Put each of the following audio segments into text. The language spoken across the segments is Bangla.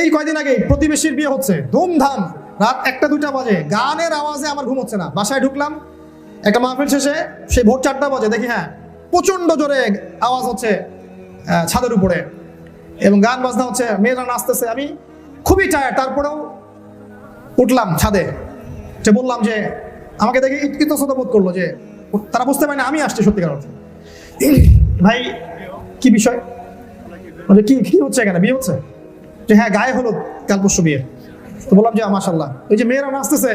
এই কয়দিন আগে প্রতিবেশীর বিয়ে হচ্ছে। ধুমধাম। রাত একটা, দুটা বাজে। গানের আওয়াজে আমার ঘুম হচ্ছে না। বাসায় ঢুকলাম। একটা মাহফিল শেষে সেই ভোর চারটা বাজে। দেখি হ্যাঁ প্রচণ্ড জোরে আওয়াজ হচ্ছে ছাদের উপরে। এবং গান বাজনা হচ্ছে, মেয়েরা নাচতেছে। আমি খুবই টায়ার তারপরেও উঠলাম ছাদে। যে বললাম যে, আমাকে দেখে ইতস্তত বোধ করল যে, তারা বুঝতে পারে না আমি আসছি সত্যিকার অর্থে। ভাই, কি বিষয়? বলে কি কি হচ্ছে এখানে? বিয়ে হচ্ছে? যে হ্যাঁ গায়ে হলো কাল পরশু বিয়ে। তো বললাম যে মাশাল্লাহ ওই যে মেয়েরা নাচতেছে,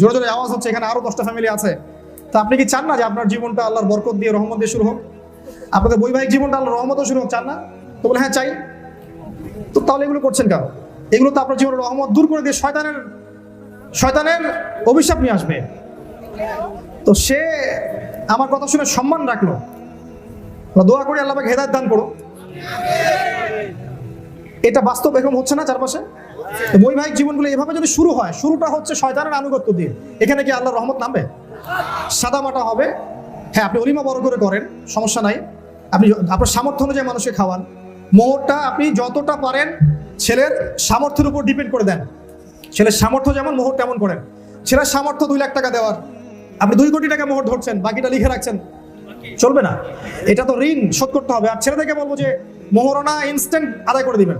জোরে জোরে আওয়াজ হচ্ছে, এখানে আরও দশটা ফ্যামিলি আছে। তা আপনি কি চান না যে আপনার জীবনটা আল্লাহর বরকত দিয়ে, রহমত দিয়ে শুরু হোক? আপনাদের বৈবাহিক জীবনটা আল্লাহর রহমত শুরু হোক, চান না? তো বলে হ্যাঁ চাই। তো তাহলে এগুলো করছেন কেন? এগুলো তো আপনার জীবনের রহমত দূর করে দিয়ে শয়তানের শয়তানের অভিশাপ নিয়ে আসবে। তো সে আমার কথা শুনে সম্মান রাখল। দোয়া করি, আল্লাহ হেদায়ত দান করো এটা বাস্তব এরকম হচ্ছে না চারপাশে? বৈবাহিক জীবনগুলো এভাবে যদি শুরু হয়, শুরুটা হচ্ছে শয়তানের আনুগত্য দিয়ে। এখানে কি আল্লাহর রহমত নামবে? সাদামাটা হবে। হ্যাঁ আপনি অলিমা বড় করে করেন, সমস্যা নাই। আপনি আপনার সামর্থ্য অনুযায়ী মানুষকে খাওয়ান। মোহরটা আপনি যতটা পারেন ছেলের সামর্থ্যের উপর ডিপেন্ড করে দেন। ছেলের সামর্থ্য যেমন, মোহর তেমন করেন। ছেলের সামর্থ্য দুই লাখ টাকা দেওয়ার। আপনি দুই কোটি টাকা মোহর ধরছেন, বাকিটা লিখে রাখছেন। চলবে না। এটা তো ঋণ শোধ করতে হবে। আর ছেলেদেরকে বলব যে, মোহরনা ইনস্ট্যান্ট আদায় করে দিবেন।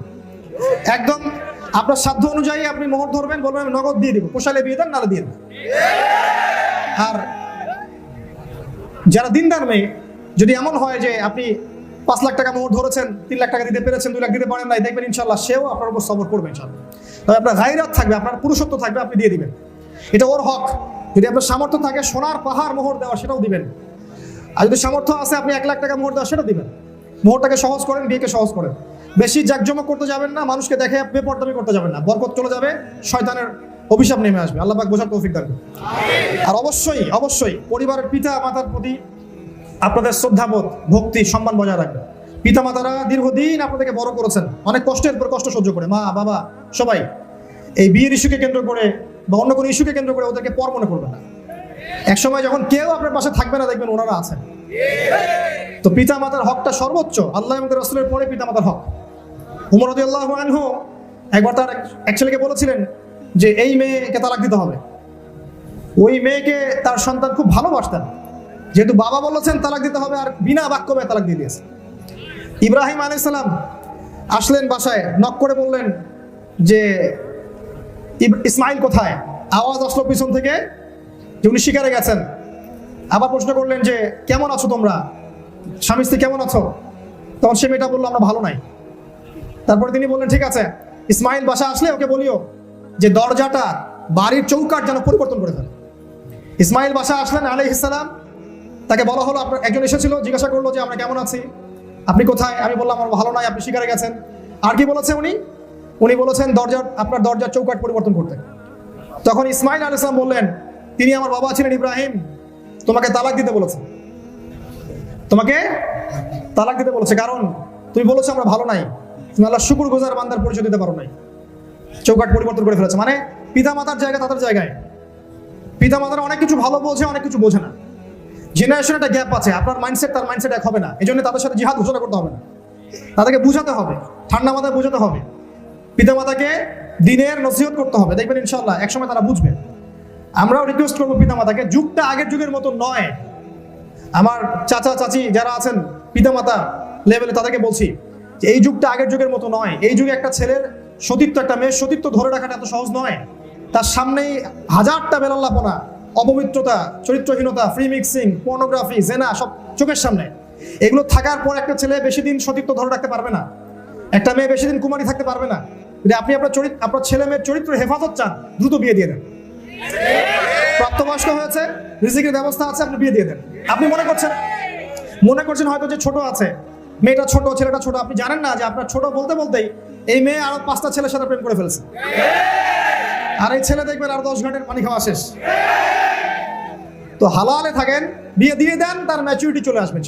একদম, আপনার সাধ্য অনুযায়ী আপনি মোহর ধরবেন, বলবেন আমি নগদ দিয়ে দিব। পোষালে বিয়ে দেন নালে দিয়ে আর যারা দিনদার মেয়ে, যদি এমন হয় যে আপনি পাঁচ লাখ টাকা মোহর ধরেছেন, তিন লাখ টাকা দিতে পেরেছেন, দুই লাখ দিতে পারেন নাই, দেখবেন ইনশাল্লাহ সেও আপনার উপর সবর করবে ইনশাল্লাহ তবে আপনার গাইরাত থাকবে, আপনার পুরুষত্ব থাকবে, আপনি দিয়ে দিবেন। এটা ওর হক। যদি আপনার সামর্থ্য থাকে, সোনার পাহাড় মোহর দেওয়া, সেটাও দিবেন। আর যদি সামর্থ্য আছে, আপনি এক লাখ টাকা মোহর দেওয়া, সেটা দিবেন। মোহরটাকে সহজ করেন, বিয়েকে সহজ করেন। বেশি জাকজমক করতে যাবেন না মানুষকে দেখে বেপরদামি করতে যাবেন না। বরকত চলে যাবে শয়তানের অভিশাপ নেমে আসবে। আল্লাহ পাক বোঝার তৌফিক দান করুন। আর অবশ্যই অবশ্যই পরিবারের পিতা মাতার প্রতি আপনাদের শ্রদ্ধাবোধ ভক্তি সম্মান বজায় রাখবেন। পিতা মাতারা দীর্ঘদিন আপনাদেরকে বড় করেছেন। অনেক কষ্টের পর কষ্ট সহ্য করে। মা বাবা সবাই এই বিয়ের ইস্যুকে কেন্দ্র করে বা অন্য কোনো ইস্যুকে কেন্দ্র করে ওদেরকে পর মনে করবেন না। এক সময় যখন কেউ আপনার পাশে থাকবে না দেখবেন ওনারা আছেন। তো পিতা মাতার হকটা সর্বোচ্চ। আল্লাহ এবং রসুলের পরে পিতা মাতার হক। উমর আল্লাহ আনহু একবার তার এক- ছেলেকে বলেছিলেন যে, এই মেয়েকে তালাক দিতে হবে। ওই মেয়েকে তার সন্তান খুব ভালোবাসতেন। যেহেতু বাবা বলেছেন তালাক দিতে হবে আর বিনা বাক্যবে তালাক দিয়ে দিয়েছে। ইব্রাহিম আলাইসালাম আসলেন বাসায়, নক করে বললেন যে ইসমাইল কোথায়? আওয়াজ আসলো পিছন থেকে যে উনি শিকারে গেছেন। আবার প্রশ্ন করলেন যে, কেমন আছো তোমরা? স্বামী স্ত্রী কেমন আছো? তখন সে মেয়েটা বলল, আমরা ভালো নাই। তারপরে তিনি বললেন, ঠিক আছে, ইসমাইল বাসা আসলে ওকে বলিও যে দরজাটা বাড়ির চৌকাট যেন পরিবর্তন করে ফেলে। ইসমাইল বাসা আসলেন আলাই ইসলাম তাকে বলা হলো, আপনার একজন এসেছিল, জিজ্ঞাসা করল যে আমরা কেমন আছি? আপনি কোথায়? আমি বললাম, আমার ভালো নাই, আপনি শিকারে গেছেন। আর কি বলেছে উনি? উনি বলেছেন দরজার আপনার দরজার চৌকাট পরিবর্তন করতে। তখন ইসমাইল আল ইসলাম বললেন, তিনি আমার বাবা ছিলেন ইব্রাহিম, তোমাকে তালাক দিতে বলেছে। তোমাকে তালাক দিতে বলেছে, কারণ তুমি বলেছ আমরা ভালো নাই। তুমি আল্লাহ শুকুর গুজার বান্দার পরিচয় দিতে পারো নাই। চৌকাট পরিবর্তন করে ফেলেছে। মানে পিতা মাতার জায়গা তাদের জায়গায়। পিতা মাতারা অনেক কিছু ভালো বোঝে, অনেক কিছু বোঝে না। জেনারেশন একটা গ্যাপ আছে। আপনার মাইন্ডসেট তার মাইন্ডসেট এক হবে না। এই জন্য তাদের সাথে জিহাদ ঘোষণা করতে হবে না। তাদেরকে বুঝাতে হবে। ঠান্ডা মাথায় বোঝাতে হবে। পিতা মাতাকে দিনের নসিহত করতে হবে। দেখবেন ইনশাল্লাহ একসময় তারা বুঝবে। আমরাও রিকোয়েস্ট করব পিতা মাতাকে যুগটা আগের যুগের মতো নয়। আমার চাচা, চাচি যারা আছেন, পিতামাতা লেভেলে তাদেরকে বলছি এই যুগটা আগের যুগের মতো নয়। এই যুগে একটা ছেলের সতীত্ব, একটা মেয়ের সতীত্ব ধরে রাখাটা এত সহজ নয়। তার সামনেই হাজারটা বেলাল্লাপনা, অপবিত্রতা, চরিত্রহীনতা ফ্রি মিক্সিং পর্নোগ্রাফি জেনা সব চোখের সামনে। এগুলো থাকার পর একটা ছেলে বেশি দিন সতীত্ব ধরে রাখতে পারবে না। একটা মেয়ে বেশি দিন কুমারী থাকতে পারবে না। যদি আপনি আপনার চরিত্র আপনার ছেলে মেয়ের চরিত্র হেফাজত চান, দ্রুত বিয়ে দিয়ে দেন। প্রাপ্তবয়স্ক হয়েছে, রিজিকের ব্যবস্থা আছে, আপনি বিয়ে দিয়ে দেন। আপনি মনে করছেন মনে করছেন হয়তো যে ছোট আছে মেয়েটা ছোট, ছেলেটা ছোট। আপনি জানেন না যে আপনার ছোট বলতে বলতেই এই মেয়ে আরও পাঁচটা ছেলের সাথে প্রেম করে ফেলছে। আর এই ছেলে দেখবেন আর দশ ঘণ্টার পানি খাওয়া শেষ। তো হালালে থাকেন, বিয়ে দিয়ে দেন, তার ম্যাচুরিটি চলে আসবে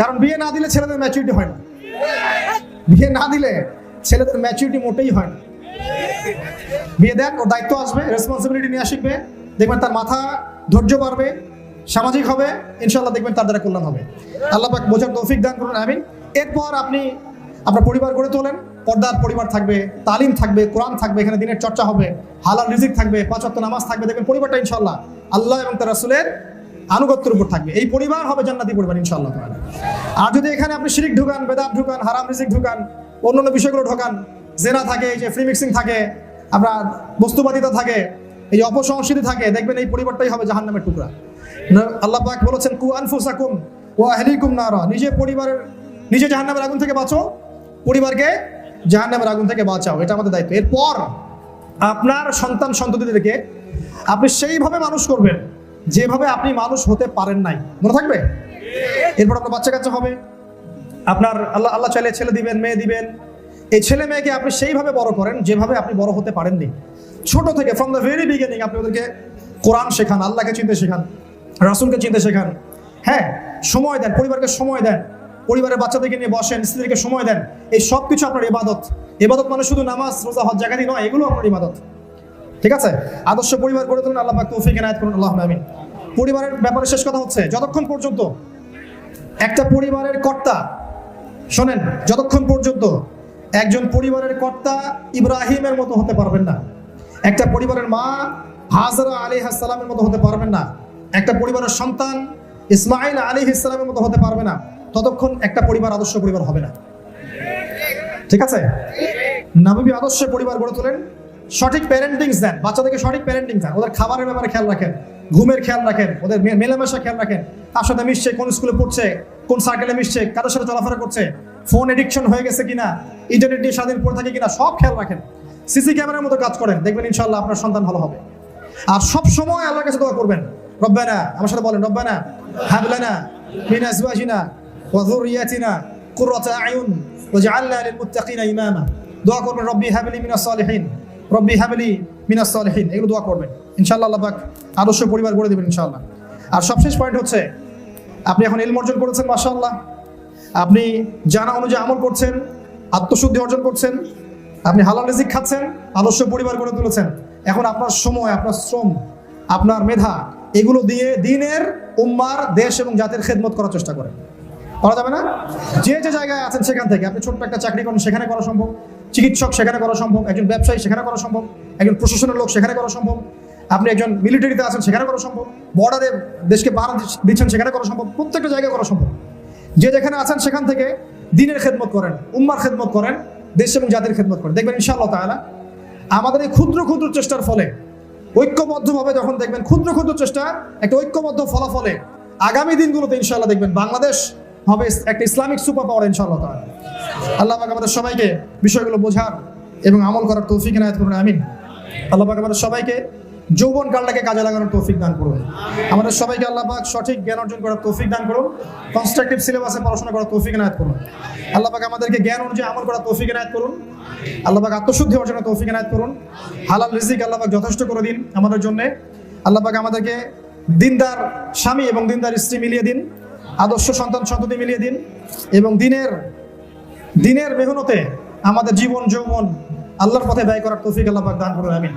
কারণ বিয়ে না দিলে ছেলেদের ম্যাচুরিটি হয় না। বিয়ে না দিলে ছেলেদের ম্যাচুরিটি মোটেই হয় না। বিয়ে দেন, ওর দায়িত্ব আসবে রেসপন্সিবিলিটি নিয়ে শিখবে দেখবেন তার মাথা ধৈর্য বাড়বে। সামাজিক হবে ইনশাল্লাহ দেখবেন তার দ্বারা কল্যাণ হবে। আল্লাহ পাক বোঝার তৌফিক দান করুন, আমিন। এরপর আপনি আপনার পরিবার গড়ে তোলেন, পর্দার পরিবার থাকবে, তালিম থাকবে, কোরআন থাকবে, এখানে দিনের চর্চা হবে, হালাল রিজিক থাকবে, পাঁচ ওয়াক্ত নামাজ থাকবে, দেখবেন পরিবারটা ইনশাল্লাহ আল্লাহ এবং তার রাসূলের আনুগত্যের উপর থাকবে। এই পরিবার হবে জান্নাতি পরিবার ইনশাল্লাহ আর যদি এখানে আপনি শিরিক ঢুকান, বেদাত ঢুকান, হারাম রিজিক ঢুকান, অন্যান্য বিষয়গুলো ঢোকান, জেনা থাকে, এই যে ফ্রি মিক্সিং থাকে, আপনার বস্তুবাদিতা থাকে, এই অপসংস্কৃতি থাকে, দেখবেন এই পরিবারটাই হবে জাহান্নামের টুকরা। আল্লাহ পাক বলেছেন, কু আনফুসাকুম ওয়া আহলিকুম নারা। নিজে পরিবারের, নিজে জাহান্নামের আগুন থেকে বাঁচো পরিবারকে জাহান্নামের আগুন থেকে বাঁচাও, এটা আমাদের দায়িত্ব। এরপর আপনার সন্তান সন্ততিদেরকে আপনি সেইভাবে মানুষ করবেন যেভাবে আপনি মানুষ হতে পারেন নাই। মনে থাকবে? এরপর আপনার বাচ্চা কাচ্চা হবে, আপনার আল্লাহ আল্লাহ চাইলে ছেলে দিবেন, মেয়ে দিবেন। এই ছেলে মেয়েকে আপনি সেইভাবে বড় করেন যেভাবে আপনি বড় হতে পারেননি। ছোট থেকে ফ্রম দ্য ভেরি বিগিনিং আপনি ওদেরকে কোরআন শেখান, আল্লাহকে চিনতে শেখান। রাসুলকে চিনতে শেখান। হ্যাঁ সময় দেন, পরিবারকে সময় দেন। পরিবারের বাচ্চাদেরকে নিয়ে বসেন স্ত্রীকে সময় দেন। এই সব কিছু আপনার ইবাদত। ইবাদত মানে শুধু নামাজ, রোজা, হজ জায়গাতেই নয়, এগুলো আপনার ইবাদত। ঠিক আছে? আদর্শ পরিবার গড়ে তুলুন, আল্লাহ পাক তৌফিক এনায়েত করুন আল্লাহ আমিন। পরিবারের ব্যাপারে শেষ কথা হচ্ছে, যতক্ষণ পর্যন্ত একটা পরিবারের কর্তা, শোনেন, যতক্ষণ পর্যন্ত একজন পরিবারের কর্তা ইব্রাহিমের মতো হতে পারবেন না, একটা পরিবারের মা হাজরা আলী হাসালামের মতো হতে পারবেন না একটা পরিবারের সন্তান ইসমাইল আলী ইসলামের মতো হতে পারবে না, ততক্ষণ একটা পরিবার, আদর্শ পরিবার হবে না। ঠিক আছে? নবী আদর্শ পরিবার গড়ে তোলেন। সঠিক প্যারেন্টিংস দেন। বাচ্চাদেরকে সঠিক প্যারেন্টিং দেন। ওদের খাবারের ব্যাপারে খেয়াল রাখেন। ঘুমের খেয়াল রাখেন। ওদের মেলামেশা খেয়াল রাখেন। কার সাথে মিশছে, কোন স্কুলে পড়ছে, কোন সার্কেলে মিশছে কারোর সাথে চলাফেরা করছে ফোন এডিকশন হয়ে গেছে কিনা ইন্টারনেট নিয়ে স্বাধীন পড়ে থাকে কিনা, সব খেয়াল রাখেন। সিসি ক্যামেরার মতো কাজ করেন। দেখবেন ইনশাল্লাহ আপনার সন্তান ভালো হবে। আর সব সময় আল্লাহর কাছে দোয়া করবেন। রব্বানা, আমার সাথে বলেন, রব্বানা হাবলানা মিন আজওয়াজিনা ওয়া যুররিয়াতিনা কুররাতা আয়ুন ওয়াজআলনা লিল মুত্তাকিনা ইমামা। দোয়া করবেন, রব্বি হাবলি মিনাস সালিহিন, রব্বি হাবলি মিনাস সালিহিন। এগুলো দোয়া করবেন। ইনশাআল্লাহ আল্লাহ পাক আদর্শ পরিবার গড়ে দেবেন ইনশাআল্লাহ। আর সবশেষ পয়েন্ট হচ্ছে, আপনি এখন ইলম অর্জন করেছেন, মাশাআল্লাহ। আপনি জানা অনুযায়ী আমল করছেন, আত্মশুদ্ধি অর্জন করছেন, আপনি হালাল রিজিক খাচ্ছেন, আদর্শ পরিবার গড়ে তুলেছেন। এখন আপনার সময়, আপনার শ্রম, আপনার মেধা এগুলো দিয়ে দিনের উম্মার দেশ এবং জাতির খেদমত করার চেষ্টা করেন করা যাবে না? যে যে জায়গায় আছেন সেখান থেকে। আপনি ছোট্ট একটা চাকরি করেন, সেখানে করা সম্ভব। চিকিৎসক সেখানে করা সম্ভব। একজন ব্যবসায়ী সেখানে করা সম্ভব। একজন প্রশাসনের লোক সেখানে করা সম্ভব। আপনি একজন মিলিটারিতে আছেন, সেখানে করা সম্ভব। বর্ডারে দেশকে পাহারা দিচ্ছেন, সেখানে করা সম্ভব। প্রত্যেকটা জায়গায় করা সম্ভব। যে যেখানে আছেন, সেখান থেকে দিনের খেদমত করেন, উম্মার খেদমত করেন, দেশ এবং জাতির খেদমত করেন। দেখবেন ইনশাআল্লাহ তাআলা, আমাদের এই ক্ষুদ্র ক্ষুদ্র চেষ্টার ফলে ঐক্যবদ্ধভাবে যখন দেখবেন, ক্ষুদ্র ক্ষুদ্র চেষ্টা একটা ঐক্যবদ্ধ ফলাফলে আগামী দিনগুলোতে ইনশাল্লাহ দেখবেন বাংলাদেশ হবে একটা ইসলামিক সুপার পাওয়ার ইনশাআল্লাহ তাআলা। আল্লাহ পাক আমাদের সবাইকে বিষয়গুলো বোঝার এবং আমল করার তৌফিক এনায়েত করুন, আমিন। আল্লাহ পাক আমাদের সবাইকে যৌবন কালটাকে কাজে লাগানোর তৌফিক দান করুন। আমাদের সবাইকে আল্লাহ পাক সঠিক জ্ঞান অর্জন করার তৌফিক দান করুন। কনস্ট্রাকটিভ সিলেবাসে পড়াশোনা করার তৌফিক এনায়েত করুন। আল্লাহ পাক আমাদেরকে জ্ঞান অনুযায়ী আমল করার তৌফিক এনায়েত করুন। আল্লাহ পাক আত্মশুদ্ধি অর্জনের তৌফিক এনায়েত করুন। হালাল রিজিক আল্লাহ পাক যথেষ্ট করে দিন আমাদের জন্য। আল্লাহ পাক আমাদেরকে দিনদার স্বামী এবং দিনদার স্ত্রী মিলিয়ে দিন। আদর্শ সন্তান সন্ততি মিলিয়ে দিন এবং দিনের দিনের মেহনতে আমাদের জীবন, যৌবন আল্লাহর পথে ব্যয় করার তৌফিক আল্লাহ পাক দান করুন আমিন।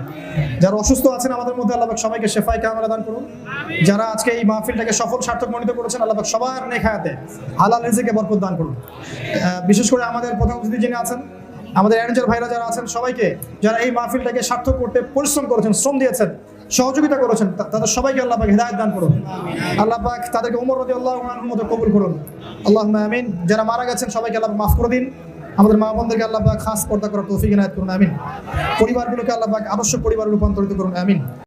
যারা অসুস্থ আছেন আমাদের মধ্যে আল্লাহ পাক সবাইকে শেফাই কামরা দান করুন। যারা আজকে এই মাহফিলটাকে সফল সার্থক মনোনীত করেছেন আল্লাহ পাক সবার নেখায়াতে হালাল রিজিকে বরকত দান করুন। বিশেষ করে আমাদের প্রধান অতিথি যিনি আছেন আমাদের অ্যারেঞ্জার ভাইরা যারা আছেন সবাইকে যারা এই মাহফিলটাকে সার্থক করতে পরিশ্রম করেছেন শ্রম দিয়েছেন সহযোগিতা করেছেন তাদের সবাইকে আল্লাহ পাক হেদায়ত দান করুন। আল্লাহ পাক তাদেরকে উমর রদি আল্লাহ মতো কবুল করুন। আল্লাহ আমিন। যারা মারা গেছেন সবাইকে আল্লাহ মাফ করে দিন। আমাদের মা বোনদেরকে আল্লাহ খাস পর্দা করার তৌফিক এনায়ত করুন, আমিন। পরিবারগুলোকে আল্লাহ পাক আবশ্যক পরিবার রূপান্তরিত করুন, আমিন।